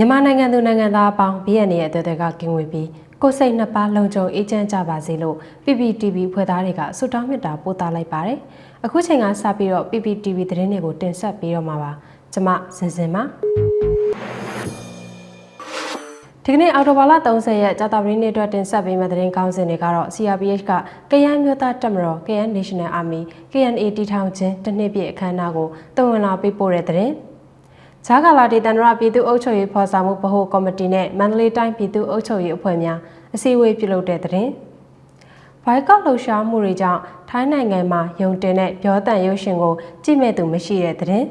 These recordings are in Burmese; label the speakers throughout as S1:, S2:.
S1: မြန်မာနိုင်ငံသူနိုင်ငံသားအပေါင်း BNN ရဲ့အသွေးတွေကကင်းဝေးပြီးကိုယ်စိတ်နှစ်ပါးလုံခြုံအေးချမ်းကြပါစေလို့ PPTV ဖွဲ့သားတွေကဆုတောင်းမေတ္တာပို့သလိုက်ပါတယ်။အခုချိန်ကစပြီးတော့ PPTV သတင်းတွေကိုတင်ဆက်ပေးတော့မှာပါ။ကျွန်မစင်စင်ပါဒီကနေ့အော်တိုဘာလ30ရက်ကြာသပတေးနေ့အတွက်တင်ဆက်ပေးမယ့်သတင်းကောင်းစင်တွေကတော့ CRPH ကကရန်မျိုးသားတပ်မတော် KN National Army KNA တီထောင်ခြင်းတစ်နှစ်ပြည့်အခမ်းအနားကိုတုံ့ဝင်လာပေးပို့တဲ့သတင်း။ ဂျာကာလာဒေသန္တရပြည်သူ့အုပ်ချုပ်ရေးဖော်ဆောင်မှုဗဟိုကော်မတီနဲ့မန္တလေးတိုင်းပြည်သူ့အုပ်ချုပ်ရေးအဖွဲ့များအစည်းအဝေးပြုလုပ်တဲ့သတင်း။ဘိုင်ကောက်လှုပ်ရှားမှုတွေကြောင့်ထိုင်းနိုင်ငံမှာယုံတင်တဲ့ပြောတန်ရုပ်ရှင်ကိုကြည့်မဲ့သူမရှိတဲ့သတင်း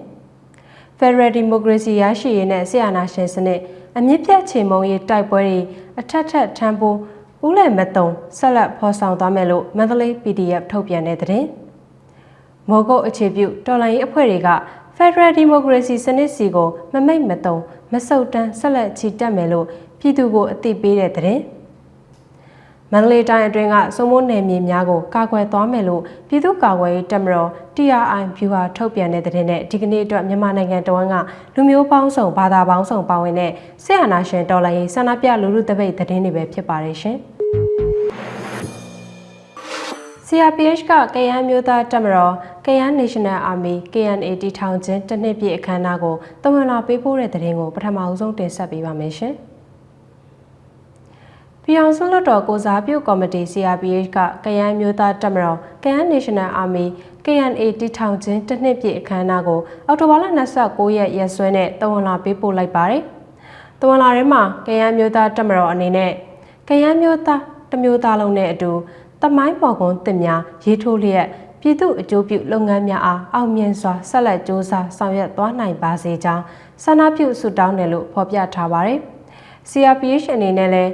S1: ။ Federal Democracy ရရှိရေးနဲ့ဆီယနာရှင်စနစ်အမြင့်ပြတ်ချေမုံရေးတိုက်ပွဲတွေအထက်ထက်ထမ်းဖို့ဦးလည်မတုံဆက်လက်ဖော်ဆောင်သွားမယ်လို့မန္တလေး PDF ထုတ်ပြန်တဲ့သတင်း။မော်ကုတ်အခြေပြုတော်လှန်ရေးအဖွဲ့တွေက Federal Democracy စနစ်စီကိုမမိတ်မတုံမဆုတ်တမ်းဆက်လက်ချီတက်မယ်လို့ပြည်သူကိုအသိပေးတဲ့သတင်း။မန္တလေးတိုင်းအတွင်းကစုံမိုးနယ်မြေများကိုကာကွယ်သွားမယ်လို့ပြည်သူ့ကာကွယ်ရေးတပ်မတော် TRI ဗျူဟာထုတ်ပြန်တဲ့သတင်းနဲ့ဒီကနေ့အတွက်မြန်မာနိုင်ငံတဝန်းကလူမျိုးပေါင်းစုံဘာသာပေါင်းစုံပါဝင်တဲ့ဆေးအာနာရှင်တော်လှန်ရေးဆန္ဒပြလူလူတပိတ်သတင်းတွေပဲဖြစ်ပါတယ်ရှင်။ CRPH ကကယန်းမျိုးသားတပ်မတော်ကယန်း National Army KNA တီထောင်ခြင်းတစ်နှစ်ပြည့်အခမ်းအနားကိုတဝန်လာပေးပို့တဲ့သတင်းကိုပထမအဆုံးတင်ဆက်ပေးပါမယ်ရှင်။ပြည်အောင်စုလွှတ်တော်ကိုစားပြုကော်မတီ CRPH ကကယန်းမျိုးသားတပ်မတော်ကယန်း National Army KNA တီထောင်ခြင်းတစ်နှစ်ပြည့်အခမ်းအနားကိုအောက်တိုဘာလ29ရက်ရက်စွဲနဲ့တဝန်လာပေးပို့လိုက်ပါတယ်။တဝန်လာထဲမှာကယန်းမျိုးသားတပ်မတော်အနေနဲ့ကယန်းမျိုးသားတမျိုးသားလုံးနဲ့အတူ တမိုင်းပေါ်ကွန်တင်များရေးထိုးလျက်ပြည်သူအကျိုးပြုလုပ်ငန်းများအားအောင်မြင်စွာဆက်လက်စ조사ဆောင်ရွက်သွားနိုင်ပါစေကြောင်းဆန္ဒပြုဆုတောင်းတယ်လို့ဖော်ပြထားပါတယ်။ CRPH အနေနဲ့လည်း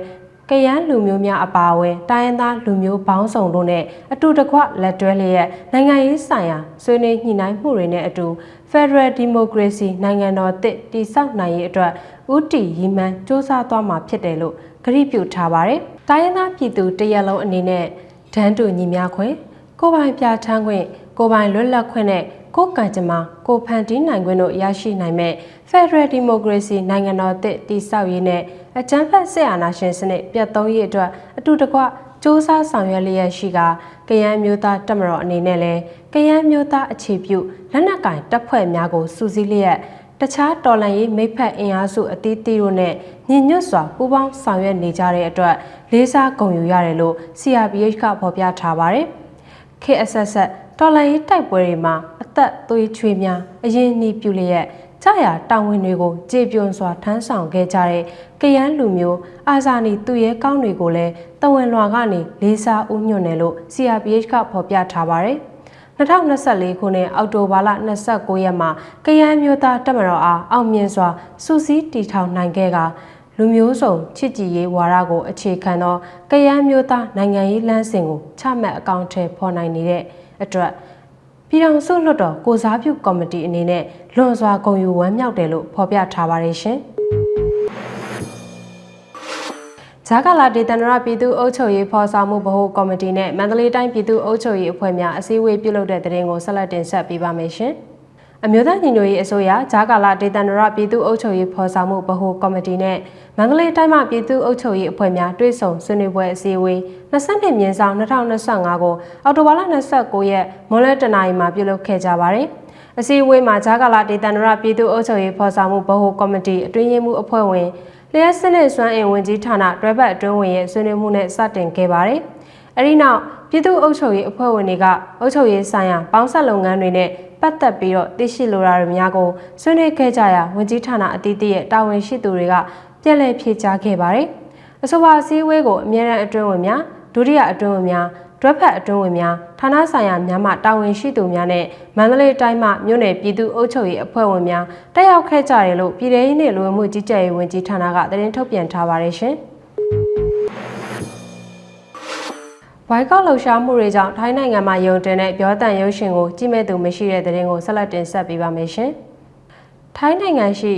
S1: ကရန်လူမျိုးများအပါအဝင်တိုင်းရင်းသားလူမျိုးပေါင်းစုံတို့နဲ့အတူတကွလက်တွဲလျက်နိုင်ငံရေးဆိုင်ရာဆွေးနွေးညှိနှိုင်းမှုတွေနဲ့အတူ Federal Democracy နိုင်ငံတော်တည်တည်ဆောက်နိုင်ရေးအတွက်ဥတီရီမန်စ조사သွားမှာဖြစ်တယ်လို့ကတိပြုထားပါတယ်။တိုင်းရင်းသားပြည်သူတရက်လုံးအနေနဲ့ ဒန်းတူညီများခွင့်ကိုပိုင်ပြဋ္ဌာန်းခွင့်ကိုပိုင်လွတ်လပ်ခွင့်နဲ့ကိုကံကြမ္မာကိုဖန်တီးနိုင်ခွင့်တို့ရရှိနိုင်မဲ့ Federal Democracy နိုင်ငံတော်တည်တည်ဆောက်ရေးနဲ့အကြမ်းဖက်ဆက်အာဏာရှင်စနစ်ပြတ်သုံးရေးအတွက်အတူတကွစ조사ဆောင်ရွက်လျက်ရှိကကရန်မျိုးသားတက်မတော်အနေနဲ့လည်းကရန်မျိုးသားအခြေပြုလက်နက်ကင်တပ်ဖွဲ့များကိုစူးစီးလျက် တခြားတော်လှန်ရေးမိဖက်အင်အားစုအသီးသီးတို့နဲ့ညီညွတ်စွာပူးပေါင်းဆောင်ရွက်နေကြတဲ့အတွက်လေးစားဂုဏ်ယူရတယ်လို့ CRPH ကဖော်ပြထားပါတယ်။ KSS တော်လှန်ရေးတိုက်ပွဲတွေမှာအသက်သွေးချွေးများအရင်နှီးပြုလျက်ကြာရတာဝန်တွေကိုကြေပြွန်စွာထမ်းဆောင်ခဲ့ကြတဲ့ကယန်းလူမျိုးအာဇာနည်သူရဲကောင်းတွေကိုလည်းတဝန်လွာကနေလေးစားဦးညွန့်တယ်လို့ CRPH ကဖော်ပြထားပါတယ်။ 2024ခုနှစ်အောက်တိုဘာလ29ရက်မှာကရန်မျိုးသားတက်မတော်အားအောင်မြင်စွာစူးစီးတီထောင်နိုင်ခဲ့ကလူမျိုးစုံချစ်ကြည်ရေးဝါဒကိုအခြေခံသောကရန်မျိုးသားနိုင်ငံရေးလမ်းစဉ်ကိုချမှတ်အကောင့်ထဲပေါ်နိုင်နေတဲ့အတွက်ပြည်ထောင်စုလွှတ်တော်ကိုစားပြုကော်မတီအနေနဲ့လွန်စွာဂုဏ်ယူဝမ်းမြောက်တယ်လို့ဖော်ပြထားပါတယ်ရှင်။ ဂျာကာလာဒေသန္တရပြည်သူ့အုပ်ချုပ်ရေးဖော်ဆောင်မှုဗဟိုကော်မတီနဲ့မန္တလေးတိုင်းပြည်သူ့အုပ်ချုပ်ရေးအဖွဲ့များအစည်းအဝေးပြုလုပ်တဲ့တဲ့ရင်ကိုဆက်လက်တင်ဆက်ပေးပါမယ်ရှင်။အမျိုးသားညီညွတ်ရေးအစိုးရဂျာကာလာဒေသန္တရပြည်သူ့အုပ်ချုပ်ရေးဖော်ဆောင်မှုဗဟိုကော်မတီနဲ့မန္တလေးတိုင်းမှပြည်သူ့အုပ်ချုပ်ရေးအဖွဲ့များတွဲဆုံဆွေးနွေးပွဲအစည်းအဝေး22မြင်းဆောင်2025ကိုအောက်တိုဘာလ29ရက်မွန်းလယ်တနာရီမှာပြုလုပ်ခဲ့ကြပါတယ်။အစည်းအဝေးမှာဂျာကာလာဒေသန္တရပြည်သူ့အုပ်ချုပ်ရေးဖော်ဆောင်မှုဗဟိုကော်မတီအတွင်းရေးမှူးအဖွဲ့ဝင် လျှက်စနစ်စွမ်းအင်ဝန်ကြီးဌာနတွဲဘက်အတွင်းဝင်ရဲ့ဆွေးနွေးမှုနဲ့စတင်ခဲ့ပါတယ်။အဲဒီနောက်ပြည်သူ့အုပ်ချုပ်ရေးအဖွဲ့ဝင်တွေကအုပ်ချုပ်ရေးဆိုင်ရာပေါင်းဆက်လုပ်ငန်းတွေနဲ့ပတ်သက်ပြီးတော့သိရှိလိုတာတွေများကိုဆွေးနွေးခဲ့ကြရာဝန်ကြီးဌာနအသီးသီးရဲ့တာဝန်ရှိသူတွေကပြည်လည်ဖြေကြားခဲ့ပါတယ်။အဆိုပါအစည်းအဝေးကိုအမြဲတမ်းအတွင်းဝင်များဒုတိယအတွင်းဝင်များ တွဲဖက်အတွင်းဝင်များဌာနဆိုင်ရာများမှတာဝန်ရှိသူများနဲ့မန္တလေးတိုင်းမှမြို့နယ်ပြည်သူ့အုပ်ချုပ်ရေးအဖွဲ့ဝင်များတက်ရောက်ခဲ့ကြတယ်လို့ပြည်ထောင်စုနှင့်လူဝင်မှုကြီးကြပ်ရေးဝန်ကြီးဌာနကသတင်းထုတ်ပြန်ထားပါတယ်ရှင်။ဝိုင်းကောက်လှုပ်ရှားမှုတွေကြောင့်ထိုင်းနိုင်ငံမှာယုံတင်တဲ့ပြောတန်ရုပ်ရှင်ကိုကြည့်မဲ့သူမရှိတဲ့တဲ့ရင်ကိုဆက်လက်တင်ဆက်ပေးပါမယ်ရှင်။ထိုင်းနိုင်ငံရှိ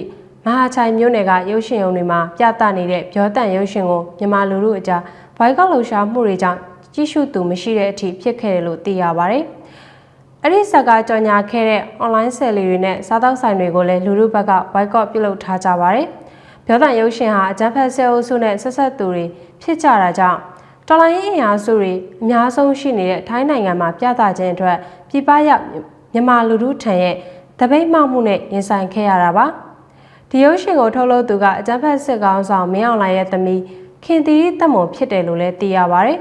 S1: မဟာချိုင်မြို့နယ်ကရုပ်ရှင်ရုံတွေမှာပြသနေတဲ့ပြောတန်ရုပ်ရှင်ကိုမြန်မာလူထုအကြားဝိုင်းကောက်လှုပ်ရှားမှုတွေကြောင့် ကြည့်ရှုသူမရှိတဲ့အထိဖြစ်ခဲ့တယ်လို့သိရပါတယ်။အဲ့ဒီဇက်ကကြော်ညာခဲ့တဲ့ online ဆယ်လီတွေနဲ့စားသောက်ဆိုင်တွေကိုလည်းလူလူဘက်က boycott ပြုလုပ်ထားကြပါတယ်။ပြောတဲ့ရုပ်ရှင်ဟာအကြမ်းဖက်ဆဲအုပ်စုနဲ့ဆက်ဆက်သူတွေဖြစ်ကြတာကြောင့်တော်လိုင်းရေးအင်အားစုတွေအများဆုံးရှိနေတဲ့ထိုင်းနိုင်ငံမှာပြသခြင်းအတွက်ပြည်ပရောက်မြန်မာလူထုထံရဲ့တပိတ်မှောက်မှုနဲ့ရင်ဆိုင်ခဲ့ရတာပါဒီရုပ်ရှင်ကိုထုတ်လုပ်သူကအကြမ်းဖက်စစ်ကောင်ဆောင်မင်းအောင်လှိုင်ရဲ့သမီးခင်တီရီတက်မွန်ဖြစ်တယ်လို့လည်းသိရပါတယ်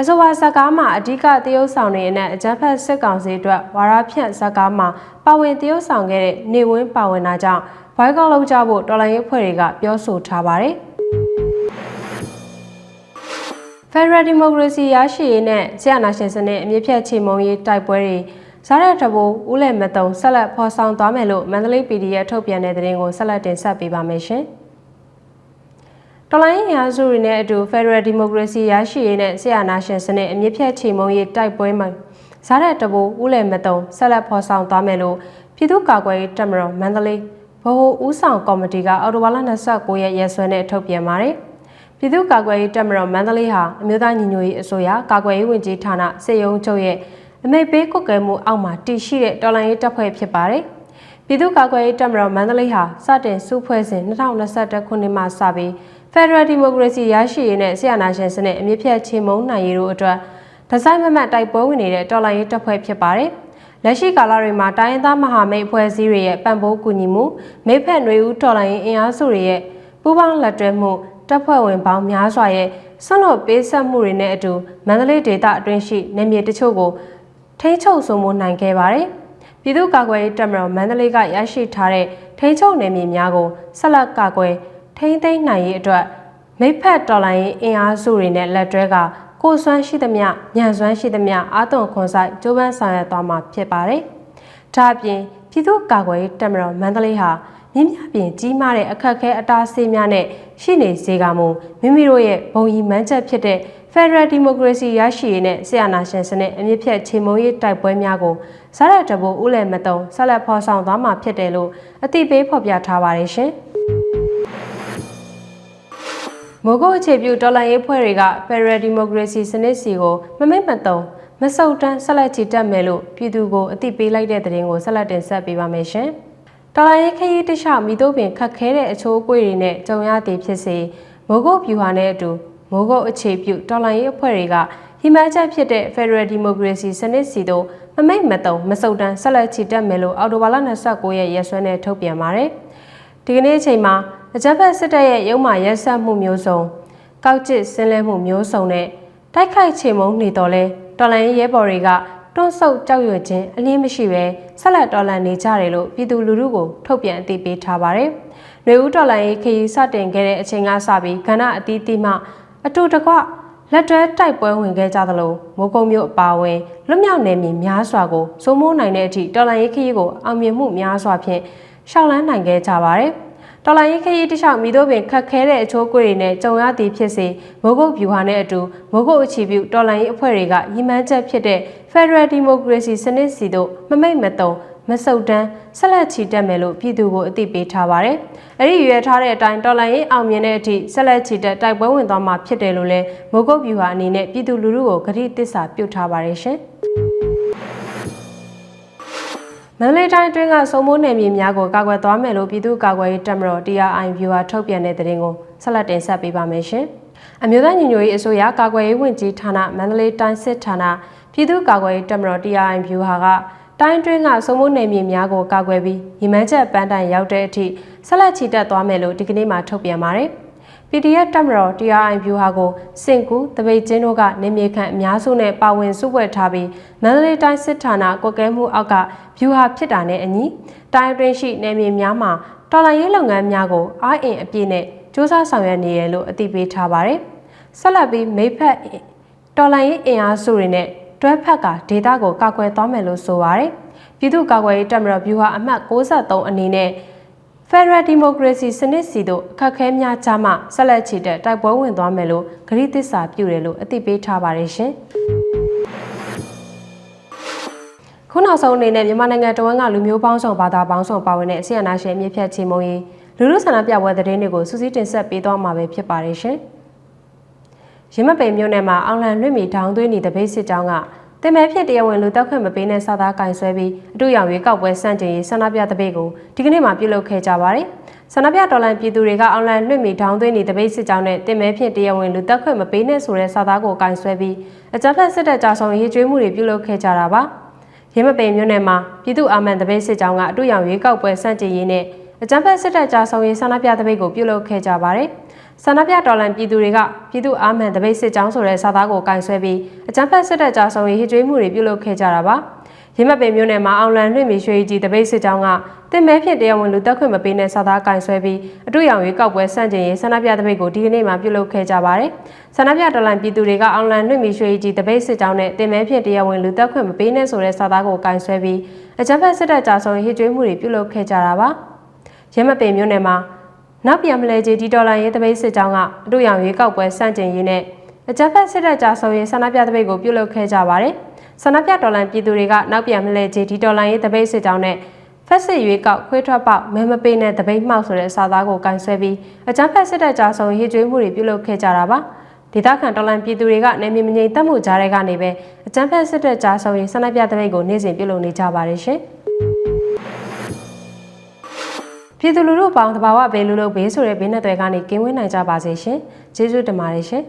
S1: အဆိုပါဇာကားမှာအဓိကတရုတ်ဆောင်တွေနဲ့အကြမ်းဖက်စစ်ကောင်စီအတွက်ဝါရဖြန့်ဇာကားမှာပါဝင်တရုတ်ဆောင်ခဲ့တဲ့နေဝင်းပါဝင်တာကြောင့်ဘိုက်ကောက်လောက်ကြဖို့တော်လိုင်းရေးဖွဲ့တွေကပြောဆိုထားပါတယ်။ Federal Democracy ရရှိရေးနဲ့ဆရာနာရှင်စနစ်အမြင့်ဖြတ်ချေမှုန်းရေးတိုက်ပွဲတွေဇာတ်တဘိုးဦးလည်မတုံဆက်လက်ဖော်ဆောင်သွားမယ်လို့မန္တလေး PDF ထုတ်ပြန်တဲ့သတင်းကိုဆက်လက်တင်ဆက်ပေးပါမယ်ရှင်။ တော်လိုင်းရာစုတွေနဲ့အတူ Federal Democracy ရရှိရေးနဲ့ဆရာနာရှင်စနစ်အမြင့်ဖြတ်ချေမှုန်းရေးတိုက်ပွဲမှာဇာတ်တဘိုးဦးလည်မတုံဆက်လက်ဖော်ဆောင်သွားမယ်လို့ပြည်သူ့ကာကွယ်ရေးတပ်မတော်မန္တလေးဗဟိုဦးဆောင်ကော်မတီကအော်တိုဘာလ29ရက်ရက်စွဲနဲ့ထုတ်ပြန်ပါတယ်။ပြည်သူ့ကာကွယ်ရေးတပ်မတော်မန္တလေးဟာအမျိုးသားညီညွတ်ရေးအစိုးရကာကွယ်ရေးဝန်ကြီးဌာနစေယုံချုပ်ရဲ့အမိတ်ပေးကွက်ကဲမှုအောက်မှာတည်ရှိတဲ့တော်လှန်ရေးတပ်ဖွဲ့ဖြစ်ပါတယ်။ပြည်သူ့ကာကွယ်ရေးတပ်မတော်မန္တလေးဟာစတင်စုဖွဲ့စဉ်2021ခုနှစ်မှစပြီး Federal Democracy ရရှိရေးနဲ့ဆရာနာရှင်စနစ်အမြင့်ဖြတ်ချေမှုန်းနိုင်ရေးတို့အတွက်ဒီဇိုင်းမမတ်တိုက်ပွဲဝင်နေတဲ့တော်လှန်ရေးတပ်ဖွဲ့ဖြစ်ပါတယ်။လက်ရှိကာလတွေမှာတိုင်းရင်းသားမဟာမိတ်အဖွဲ့အစည်းတွေရဲ့ပံ့ပိုးကူညီမှုမိဖက်ຫນွေဦးတော်လှန်ရေးအင်အားစုတွေရဲ့ပူးပေါင်းလက်တွဲမှုတပ်ဖွဲ့ဝင်ပေါင်းများစွာရဲ့ဆွလွတ်ပေးဆက်မှုတွေနဲ့အတူမန္တလေးဒေသအတွင်းရှိနေမြေတချို့ကိုထိန်းချုပ်ဆုံးမနိုင်ခဲ့ပါတယ်။ပြည်သူ့ကာကွယ်ရေးတပ်မတော်မန္တလေးကရရှိထားတဲ့ထိန်းချုပ်နယ်မြေများကိုဆက်လက်ကာကွယ် ထိန်းသိမ်းနိုင်ရေးအတွက်မိဖက်တော်လိုင်းအင်အားစုတွေနဲ့လက်တွဲကကိုစွမ်းရှိသမျှညံစွမ်းရှိသမျှအာသွန်ခွန်ဆိုင်ကျိုးပန်းဆောင်ရွက်သွားမှာဖြစ်ပါတယ်။ဒါ့အပြင်ပြည်သူ့ကာကွယ်ရေးတပ်မတော်မန္တလေးဟာမြင်းမြပြင်ကြီးမားတဲ့အခက်အခဲအတားအဆီးများနဲ့ရှိနေစေကမူမိမိတို့ရဲ့ဘုံရီမှန်းချက်ဖြစ်တဲ့ Federal Democracy ရရှိရေးနဲ့ဆရာနာရှင်စနစ်အမြင့်ဖြတ်ချေမှုန်းရေးတိုက်ပွဲများကိုစားရတဘိုးဦးလည်မတုံဆက်လက်ဖော်ဆောင်သွားမှာဖြစ်တယ်လို့အသိပေးဖော်ပြထားပါတယ်ရှင်။ မိုးကုတ်အခြေပြုတော်လှန်ရေးဖွဲ့တွေက Federal Democracy စနစ်စီကိုမမိတ်မတုံမဆုတ်တန်းဆက်လက်ချီတက်မယ်လို့ပြည်သူကိုအသိပေးလိုက်တဲ့သတင်းကိုဆက်လက်တင်ဆက်ပေးပါမယ်ရှင်။တော်လိုင်းရေးခရီးတခြားမိတို့ပင်ခတ်ခဲတဲ့အချိုးအကွေတွေနဲ့ကြုံရသည်ဖြစ်စေမိုးကုတ်ပြူဟာနဲ့အတူမိုးကုတ်အခြေပြုတော်လှန်ရေးအဖွဲ့တွေကဟိမန်ချက်ဖြစ်တဲ့ Federal Democracy စနစ်စီတို့မမိတ်မတုံမစုံတန်းဆက်လက်ချီတက်မယ်လို့အော်တိုဘာလ29ရက်ရက်စွဲနဲ့ထုတ်ပြန်ပါတယ်။ဒီကနေ့အချိန်မှာ အကြမ်းဖက်စစ်တပ်ရဲ့ရုံးမှရက်ဆက်မှုမျိုးစုံကောက်ကျစ်ဆင်းလဲမှုမျိုးစုံနဲ့တိုက်ခိုက်ချေမှုန်းနေတော်လဲတော်လန်ရဲဘော်တွေကတွန်းဆုပ်ကြောက်ရွံ့ခြင်းအလင်းမရှိပဲဆက်လက်တော်လန်နေကြတယ်လို့ပြည်သူလူထုကိုထုတ်ပြန်အသိပေးထားပါတယ်။နေဦးတော်လန်ရေးခရီးစတင်ခဲ့တဲ့အချိန်ကစပြီးကဏ္ဍအသီးသီးမှအတူတကွလက်တွဲတိုက်ပွဲဝင်ခဲ့ကြသလိုမိုးကုံမျိုးအပါအဝင်လွတ်မြောက်နေမည်များစွာကိုစိုးမိုးနိုင်တဲ့အထိတော်လန်ရေးခရီးကိုအောင်မြင်မှုများစွာဖြင့်ရှောက်လန်းနိုင်ခဲ့ကြပါတယ်။ တော်လိုင်းရေးခရီးတစ်လျှောက်မိတို့ပင်ခတ်ခဲတဲ့အချိုးကွေတွေနဲ့ကြုံရသည်ဖြစ်စေမိုးကုတ်ဗျူဟာနဲ့အတူမိုးကုတ်အခြေပြုတော်လိုင်းရေးအဖွဲ့တွေကရည်မှန်းချက်ဖြစ်တဲ့ Federal Democracy စနစ်စီတို့မမိတ်မတုံမဆုတ်တန်းဆက်လက်ချီတက်မယ်လို့ပြည်သူကိုအသိပေးထားပါတယ်။အဲ့ဒီရွေထားတဲ့အတိုင်းတော်လိုင်းရေးအောင်မြင်တဲ့အထိဆက်လက်ချီတက်တိုက်ပွဲဝင်သွားမှာဖြစ်တယ်လို့လည်းမိုးကုတ်ဗျူဟာအနေနဲ့ပြည်သူလူထုကိုဂရုတစ္ဆာပြုထားပါတယ်ရှင်။ မန္တလေးတိုင်းအတွင်းကစုံမိုးနယ်မြေများကိုကာကွယ်သွားမယ်လို့ပြည်သူ့ကာကွယ်ရေးတပ်မတော် TRI Viewer ထုတ်ပြန်တဲ့သတင်းကိုဆက်လက်တင်ဆက်ပေးပါမယ်ရှင်။အမျိုးသားညီညွတ်ရေးအစိုးရကာကွယ်ရေးဝန်ကြီးဌာနမန္တလေးတိုင်းစစ်ဌာနပြည်သူ့ကာကွယ်ရေးတပ်မတော် TRI Viewer ကတိုင်းတွင်းကစုံမိုးနယ်မြေများကိုကာကွယ်ပြီးညီမန်းချက်ပန်းတိုင်ရောက်တဲ့အထိဆက်လက်ချီတက်သွားမယ်လို့ဒီကနေ့မှထုတ်ပြန်ပါတယ်။ PDF တပ်မတော် TRI ဗျူဟာကိုစင်ကူတပိတ်ချင်းတို့ကနေမြေခန့်အများစုနဲ့ပါဝင်စုပွဲထားပြီးမန္တလေးတိုင်းစစ်ဌာနကွက်ကဲမှုအောက်ကဗျူဟာဖြစ်တာနဲ့အညီတိုင်းအတွင်းရှိနေမြေများမှာတော်လှန်ရေးလုပ်ငန်းများကိုအားအင်အပြည့်နဲ့စ조사ဆောင်ရွက်နေရလို့အသိပေးထားပါတယ်။ဆက်လက်ပြီးမိဖက်တော်လှန်ရေးအင်အားစုတွေနဲ့တွဲဖက်ကဒေတာကိုကာကွယ်သွားမယ်လို့ဆိုပါတယ်။ပြည်သူ့ကာကွယ်ရေးတပ်မတော်ဗျူဟာအမှတ်63အနေနဲ့ Federal Democracy စနစ်စီတို့အခက်အခဲများကြားမှဆက်လက်ချီတဲ့တိုက်ပွဲဝင်သွားမယ်လို့ဂရုသစ္စာပြုတယ်လို့အသိပေးထားပါတယ်ရှင်။ခုနောက်ဆုံးအနေနဲ့မြန်မာနိုင်ငံတဝန်းကလူမျိုးပေါင်းစုံဘာသာပေါင်းစုံပါဝင်တဲ့ဆီယနာရှင်မြစ်ဖြတ်ချေမုံရေးလူလူဆန္ဒပြပွဲသတင်းတွေကိုစူးစီးတင်ဆက်ပေးသွားမှာပဲဖြစ်ပါတယ်ရှင်။ရမပိန်မြို့နယ်မှာအောင်လန်လွင့်မီထောင်းသွင်းနေတဲ့ဗိတ်စစ်ကြောင်းက တင်မဲ့ဖြစ်တရားဝင်လူတောက်ခွင့်မပေးတဲ့စာသားကင်ဆွဲပြီးအတူရောင်ရွေးကောက်ပွဲစန့်ကျင်ရေးဆန္ဒပြတဲ့ဘေးကိုဒီကနေ့မှပြုလုပ်ခဲ့ကြပါတယ်။ဆန္ဒပြတော်လှန်ပြည်သူတွေကအောင်လံလွှင့်မီထောင်းသွင်းနေတပိတ်စစ်ကြောင်းနဲ့တင်မဲဖြင့်တရားဝင်လူတက်ခွင့်မပေးနဲ့ဆိုတဲ့စာသားကိုကင်ဆွဲပြီးအကြမ်းဖက်စစ်တပ်ကြာဆောင်ရေးကျွေးမှုတွေပြုလုပ်ခဲ့ကြတာပါရင်းမပင်မြို့နယ်မှာပြည်သူ့အာမန်တပိတ်စစ်ကြောင်းကအတူရောင်ရွေးကောက်ပွဲစန့်ကျင်ရေးနဲ့အကြမ်းဖက်စစ်တပ်ကြာဆောင်ရေးဆန္ဒပြတပိတ်ကိုပြုလုပ်ခဲ့ကြပါတယ် ဆန္ဒပြတော်လှန်ပြည်သူတွေကပြည်သူ့အာမန်တပိတ်စစ်ကြောင်းဆိုတဲ့စာသားကိုကင်ဆွဲပြီးအကြမ်းဖက်စစ်တပ်ကြာဆောင်ရေးကျွေးမှုတွေပြုလုပ်ခဲ့ကြတာပါရင်းမပင်မြို့နယ်မှာအောင်လံလွှင့်မီရွှေကြီးတပိတ်စစ်ကြောင်းကတင်မဲဖြင့်တရားဝင်လူတက်ခွင့်မပေးတဲ့စာသားကင်ဆွဲပြီးအတူရောင်ရွေးကောက်ပွဲစန့်ကျင်ရေးဆန္ဒပြတပိတ်ကိုဒီကနေ့မှပြုလုပ်ခဲ့ကြပါတယ်ဆန္ဒပြတော်လှန်ပြည်သူတွေကအောင်လံလွှင့်မီရွှေကြီးတပိတ်စစ်ကြောင်းနဲ့တင်မဲဖြင့်တရားဝင်လူတက်ခွင့်မပေးနဲ့ဆိုတဲ့စာသားကိုကင်ဆွဲပြီးအကြမ်းဖက်စစ်တပ်ကြာဆောင်ရေးကျွေးမှုတွေပြုလုပ်ခဲ့ကြတာပါရင်းမပင်မြို့နယ်မှာ နောက်ပြန်မလဲကြီးဒီဒေါ်လာရေးတပိတ်စစ်ကြောင်းကအတူရောင်ရွေးကောက်ပွဲစန့်ကျင်ရေးနဲ့အကြမ်းဖက်စစ်တပ်ကြာဆောင်ရေးဆန္ဒပြတပိတ်ကိုပြုလုပ်ခဲ့ကြပါတယ်ဆန္ဒပြတော်လှန်ပြည်သူတွေကနောက်ပြန်မလဲကြီးဒီဒေါ်လာရေးတပိတ်စစ်ကြောင်းနဲ့ဖက်စစ်ရွေးကောက်ခွေးထွက်ပေါက်မဲမပေးနဲ့တပိတ်မှောက်ဆိုတဲ့စာသားကိုကင်ဆွဲပြီးအကြမ်းဖက်စစ်တပ်ကြာဆောင်ရေးကျွေးမှုတွေပြုလုပ်ခဲ့ကြတာပါဒေသခံတော်လှန်ပြည်သူတွေကနေမြေမငြိမ်သက်မှုကြားတွေကနေပဲအကြမ်းဖက်စစ်တပ်ကြာဆောင်ရေးဆန္ဒပြတပိတ်ကိုနေ့စဉ်ပြုလုပ်နေကြပါတယ်ရှင် ပြည်သူလူထုပေါင်းတဘာဝဘေးလူလုပ်ဘေးဆိုတဲ့ဘေးနဲ့တွေကနေကင်းဝေးနိုင်ကြပါစေရှင်ကျေးဇူးတင်ပါတယ်ရှင်